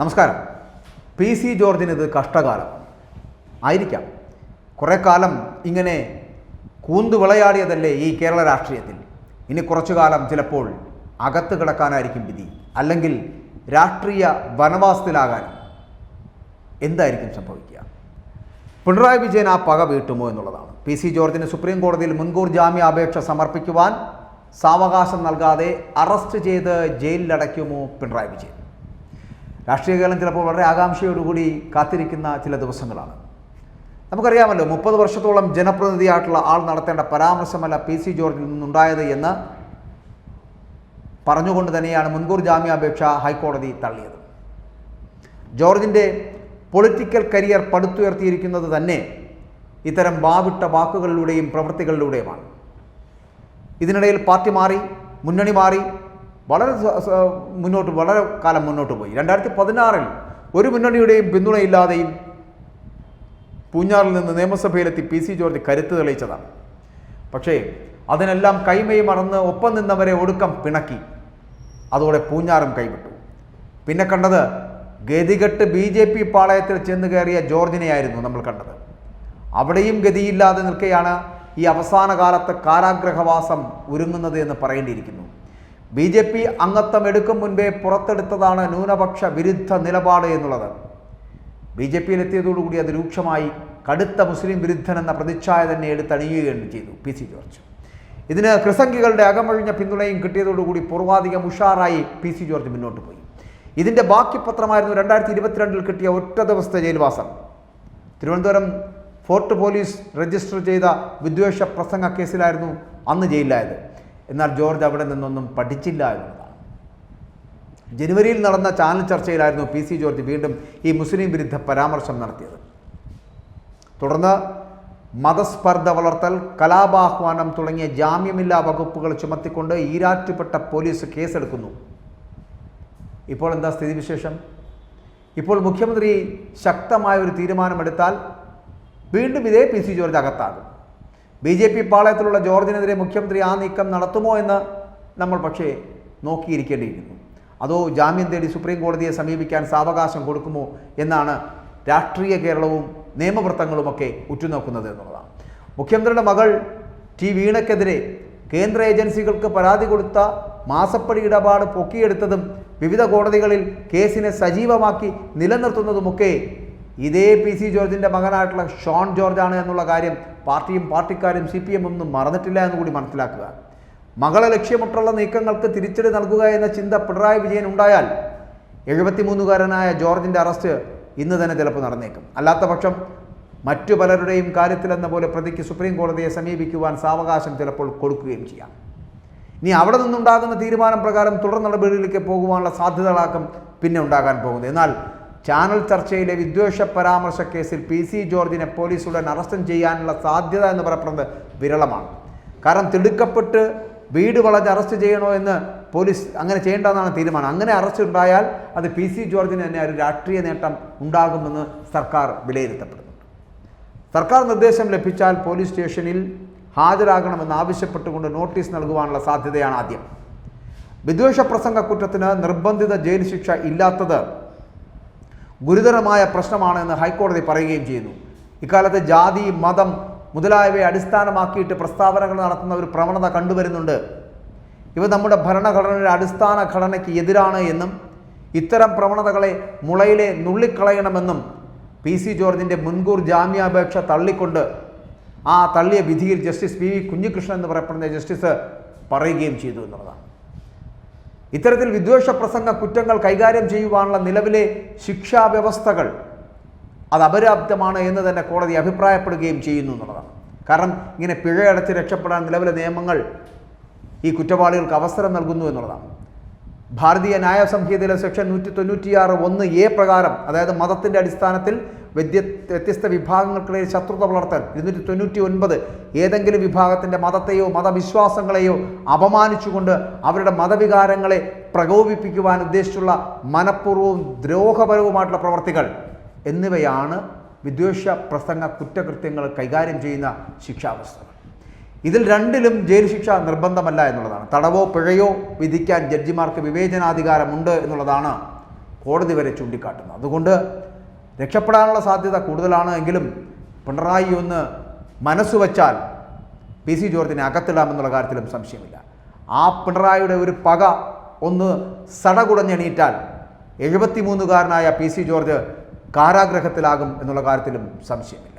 നമസ്കാരം. P C ജോർജിന് ഇത് കഷ്ടകാലം. ആയിരിക്കാം. കുറേ കാലം ഇങ്ങനെ കൂന്തു വിളയാടിയതല്ലേ ഈ കേരള രാഷ്ട്രീയത്തിൽ. ഇനി കുറച്ചു കാലം ചിലപ്പോൾ അകത്ത് കിടക്കാനായിരിക്കും വിധി. അല്ലെങ്കിൽ രാഷ്ട്രീയ വനവാസത്തിലാകാൻ എന്തായിരിക്കും സംഭവിക്കുക? പിണറായി വിജയൻ ആ പക വീട്ടുമോ എന്നുള്ളതാണ്. പി സി ജോർജിന് സുപ്രീം കോടതിയിൽ മുൻകൂർ ജാമ്യാപേക്ഷ സമർപ്പിക്കുവാൻ സാവകാശം നൽകാതെ അറസ്റ്റ് ചെയ്ത് ജയിലിലടയ്ക്കുമോ പിണറായി വിജയൻ? രാഷ്ട്രീയ കേരളം ചിലപ്പോൾ വളരെ ആകാംക്ഷയോടുകൂടി കാത്തിരിക്കുന്ന ചില ദിവസങ്ങളാണ്. നമുക്കറിയാമല്ലോ മുപ്പത് വർഷത്തോളം ജനപ്രതിനിധിയായിട്ടുള്ള ആൾ നടത്തേണ്ട പരാമർശമല്ല പി സി ജോർജിൽ നിന്നുണ്ടായത് എന്ന് പറഞ്ഞുകൊണ്ട് തന്നെയാണ് മുൻകൂർ ജാമ്യാപേക്ഷ ഹൈക്കോടതി തള്ളിയത്. ജോർജിന്റെ പൊളിറ്റിക്കൽ കരിയർ പടുത്തുയർത്തിയിരിക്കുന്നത് തന്നെ ഇത്തരം വാവിട്ട വാക്കുകളിലൂടെയും പ്രവൃത്തികളിലൂടെയുമാണ്. ഇതിനിടയിൽ പാർട്ടി മാറി മുന്നണി മാറി വളരെ മുന്നോട്ട് വളരെ കാലം മുന്നോട്ട് പോയി. രണ്ടായിരത്തി പതിനാറിൽ ഒരു മുന്നണിയുടെയും പിന്തുണയില്ലാതെയും പൂഞ്ഞാറിൽ നിന്ന് നിയമസഭയിലെത്തി പി സി ജോർജ് കരുത്ത് തെളിയിച്ചതാണ്. പക്ഷേ അതിനെല്ലാം കൈമയി മറന്ന് ഒപ്പം നിന്നവരെ ഒടുക്കം പിണക്കി. അതോടെ പൂഞ്ഞാറും കൈവിട്ടു. പിന്നെ കണ്ടത് ഗതികെട്ട് ബി ജെ പി പാളയത്തിൽ ചെന്ന് കയറിയ ജോർജിനെയായിരുന്നു നമ്മൾ കണ്ടത്. അവിടെയും ഗതിയില്ലാതെ നിൽക്കെയാണ് ഈ അവസാന കാലത്ത് കാരാഗ്രഹവാസം ഒരുങ്ങുന്നത് എന്ന് പറയേണ്ടിയിരിക്കുന്നു. ബി ജെ പി അംഗത്വം എടുക്കും മുൻപേ പുറത്തെടുത്തതാണ് ന്യൂനപക്ഷ വിരുദ്ധ നിലപാട് എന്നുള്ളത്. ബി ജെ പിയിൽ എത്തിയതോടുകൂടി അത് രൂക്ഷമായി. കടുത്ത മുസ്ലിം വിരുദ്ധൻ എന്ന പ്രതിച്ഛായ തന്നെ എടുത്തണിയുകയും ചെയ്തു പി സി ജോർജ്. ഇതിന് ക്രിസംഗികളുടെ അകമഴിഞ്ഞ പിന്തുണയും കിട്ടിയതോടുകൂടി പൂർവാധികം ഉഷാറായി പി സി ജോർജ് മുന്നോട്ട് പോയി. ഇതിന്റെ ബാക്കി പത്രമായിരുന്നു രണ്ടായിരത്തി ഇരുപത്തിരണ്ടിൽ കിട്ടിയ ഒറ്റ ദിവസത്തെ ജയിൽവാസം. തിരുവനന്തപുരം ഫോർട്ട് പോലീസ് രജിസ്റ്റർ ചെയ്ത വിദ്വേഷ പ്രസംഗ കേസിലായിരുന്നു അന്ന് ജയിലിലായത്. എന്നാൽ ജോർജ് അവിടെ നിന്നൊന്നും പഠിച്ചില്ല എന്നുള്ളതാണ് ജനുവരിയിൽ നടന്ന ചാനൽ ചർച്ചയിലായിരുന്നു പി സി ജോർജ് വീണ്ടും ഈ മുസ്ലിം വിരുദ്ധ പരാമർശം നടത്തിയത്. തുടർന്ന് മതസ്പർദ്ധ വളർത്തൽ കലാപാഹ്വാനം തുടങ്ങിയ ജാമ്യമില്ലാ വകുപ്പുകൾ ചുമത്തിക്കൊണ്ട് ഈരാറ്റുപെട്ട പോലീസ് കേസെടുക്കുന്നു. ഇപ്പോൾ എന്താ സ്ഥിതിവിശേഷം? ഇപ്പോൾ മുഖ്യമന്ത്രി ശക്തമായ ഒരു തീരുമാനമെടുത്താൽ വീണ്ടും ഇതേ പി സി ജോർജ് അകത്താകും. ബി ജെ പി പാളയത്തിലുള്ള ജോർജിനെതിരെ മുഖ്യമന്ത്രി ആ നീക്കം നടത്തുമോ എന്ന് നമ്മൾ പക്ഷേ നോക്കിയിരിക്കേണ്ടിയിരുന്നു അതോ ജാമ്യം തേടി സുപ്രീം കോടതിയെ സമീപിക്കാൻ സാവകാശം കൊടുക്കുമോ എന്നാണ് രാഷ്ട്രീയ കേരളവും നിയമവൃത്തങ്ങളുമൊക്കെ ഉറ്റുനോക്കുന്നത് എന്നുള്ളതാണ്. മുഖ്യമന്ത്രിയുടെ മകൾ ടി വീണയ്ക്കെതിരെ കേന്ദ്ര ഏജൻസികൾക്ക് പരാതി കൊടുത്ത മാസപ്പടി ഇടപാട് പൊക്കിയെടുത്തതും വിവിധ കോടതികളിൽ കേസിനെ സജീവമാക്കി നിലനിർത്തുന്നതുമൊക്കെ ഇതേ പി സി ജോർജിന്റെ മകനായിട്ടുള്ള ഷോൺ ജോർജാണ് എന്നുള്ള കാര്യം പാർട്ടിയും പാർട്ടിക്കാരും സി പി എം ഒന്നും മറന്നിട്ടില്ല എന്ന് കൂടി മനസ്സിലാക്കുക. മകളെ ലക്ഷ്യമിട്ടുള്ള നീക്കങ്ങൾക്ക് തിരിച്ചടി നൽകുക എന്ന ചിന്ത പിണറായി വിജയൻ ഉണ്ടായാൽ എഴുപത്തിമൂന്നുകാരനായ ജോർജിന്റെ അറസ്റ്റ് ഇന്ന് തന്നെ ചിലപ്പോൾ നടന്നേക്കും. അല്ലാത്ത പക്ഷം മറ്റു പലരുടെയും കാര്യത്തിലെന്ന പോലെ പ്രതിക്ക് സുപ്രീം കോടതിയെ സമീപിക്കുവാൻ സാവകാശം ചിലപ്പോൾ കൊടുക്കുകയും ചെയ്യാം. ഇനി അവിടെ നിന്നുണ്ടാകുന്ന തീരുമാനം പ്രകാരം തുടർ നടപടികളിലേക്ക് പോകുവാനുള്ള സാധ്യതകളാക്കും പിന്നെ ഉണ്ടാകാൻ പോകുന്നത് എന്നാൽ ചാനൽ ചർച്ചയിലെ വിദ്വേഷ പരാമർശ കേസിൽ പി സി ജോർജിനെ പോലീസ് ഉടൻ അറസ്റ്റും ചെയ്യാനുള്ള സാധ്യത എന്ന് പറയപ്പെടുന്നത് വിരളമാണ്. കാരണം തിടുക്കപ്പെട്ട് വീട് വളഞ്ഞ് അറസ്റ്റ് ചെയ്യണോ എന്ന് പോലീസ് അങ്ങനെ ചെയ്യേണ്ടതെന്നാണ് തീരുമാനം. അങ്ങനെ അറസ്റ്റ് ഉണ്ടായാൽ അത് പി സി ജോർജിന് തന്നെ ഒരു രാഷ്ട്രീയ നേട്ടം ഉണ്ടാകുമെന്ന് സർക്കാർ വിലയിരുത്തപ്പെടുന്നു. സർക്കാർ നിർദ്ദേശം ലഭിച്ചാൽ പോലീസ് സ്റ്റേഷനിൽ ഹാജരാകണമെന്ന് ആവശ്യപ്പെട്ടുകൊണ്ട് നോട്ടീസ് നൽകുവാനുള്ള സാധ്യതയാണ് ആദ്യം. വിദ്വേഷ പ്രസംഗ കുറ്റത്തിന് നിർബന്ധിത ജയിൽ ശിക്ഷ ഇല്ലാത്തത് ഗുരുതരമായ പ്രശ്നമാണ് എന്ന് ഹൈക്കോടതി പറയുകയും ചെയ്യുന്നു. ഇക്കാലത്ത് ജാതി മതം മുതലായവയെ അടിസ്ഥാനമാക്കിയിട്ട് പ്രസ്താവനകൾ നടത്തുന്ന ഒരു പ്രവണത കണ്ടുവരുന്നുണ്ട്. ഇവ നമ്മുടെ ഭരണഘടനയുടെ അടിസ്ഥാന ഘടനയ്ക്ക് എതിരാണ് എന്നും ഇത്തരം പ്രവണതകളെ മുളയിലെ നുള്ളിക്കളയണമെന്നും പി സി ജോർജിന്റെ മുൻകൂർ ജാമ്യാപേക്ഷ തള്ളിക്കൊണ്ട് ആ തള്ളിയ വിധിയിൽ ജസ്റ്റിസ് പി വി കുഞ്ഞികൃഷ്ണൻ എന്ന് പറയപ്പെടുന്ന ജസ്റ്റിസ് പറയുകയും ചെയ്തു എന്നുള്ളതാണ്. ഇത്തരത്തിൽ വിദ്വേഷ പ്രസംഗ കുറ്റങ്ങൾ കൈകാര്യം ചെയ്യുവാനുള്ള നിലവിലെ ശിക്ഷാ വ്യവസ്ഥകൾ അത് അപര്യാപ്തമാണ് എന്ന് തന്നെ കോടതി അഭിപ്രായപ്പെടുകയും ചെയ്യുന്നു എന്നുള്ളതാണ്. കാരണം ഇങ്ങനെ പിഴയടച്ച് രക്ഷപ്പെടാൻ നിലവിലെ നിയമങ്ങൾ ഈ കുറ്റവാളികൾക്ക് അവസരം നൽകുന്നു എന്നുള്ളതാണ്. ഭാരതീയ ന്യായ സംഹിതയിലെ സെക്ഷൻ നൂറ്റി തൊണ്ണൂറ്റിയാറ് ഒന്ന് എ പ്രകാരം അതായത് മതത്തിന്റെ അടിസ്ഥാനത്തിൽ വ്യത്യ വ്യത്യസ്ത വിഭാഗങ്ങൾക്കിടയിൽ ശത്രുത വളർത്താൻ ഇരുന്നൂറ്റി തൊണ്ണൂറ്റി ഒൻപത് ഏതെങ്കിലും വിഭാഗത്തിന്റെ മതത്തെയോ മതവിശ്വാസങ്ങളെയോ അപമാനിച്ചുകൊണ്ട് അവരുടെ മതവികാരങ്ങളെ പ്രകോപിപ്പിക്കുവാൻ ഉദ്ദേശിച്ചുള്ള മനഃപൂർവവും ദ്രോഹപരവുമായിട്ടുള്ള പ്രവർത്തികൾ. എന്നിവയാണ് വിദ്വേഷ പ്രസംഗ കുറ്റകൃത്യങ്ങൾ കൈകാര്യം ചെയ്യുന്ന ശിക്ഷാവസ്ഥകൾ ഇതിൽ രണ്ടിലും ജയിൽ ശിക്ഷ നിർബന്ധമല്ല എന്നുള്ളതാണ്. തടവോ പിഴയോ വിധിക്കാൻ ജഡ്ജിമാർക്ക് വിവേചനാധികാരമുണ്ട് എന്നുള്ളതാണ് കോടതി വരെ ചൂണ്ടിക്കാട്ടുന്നത്. അതുകൊണ്ട് രക്ഷപ്പെടാനുള്ള സാധ്യത കൂടുതലാണ് എങ്കിലും പിണറായി ഒന്ന് മനസ്സ് വച്ചാൽ പി സി ജോർജിനെ അകത്തിടാമെന്നുള്ള കാര്യത്തിലും സംശയമില്ല. ആ പിണറായിയുടെ ഒരു പക ഒന്ന് സടകുടഞ്ഞെണീറ്റാൽ എഴുപത്തിമൂന്നുകാരനായ പി സി ജോർജ് കാരാഗ്രഹത്തിലാകും എന്നുള്ള കാര്യത്തിലും സംശയമില്ല.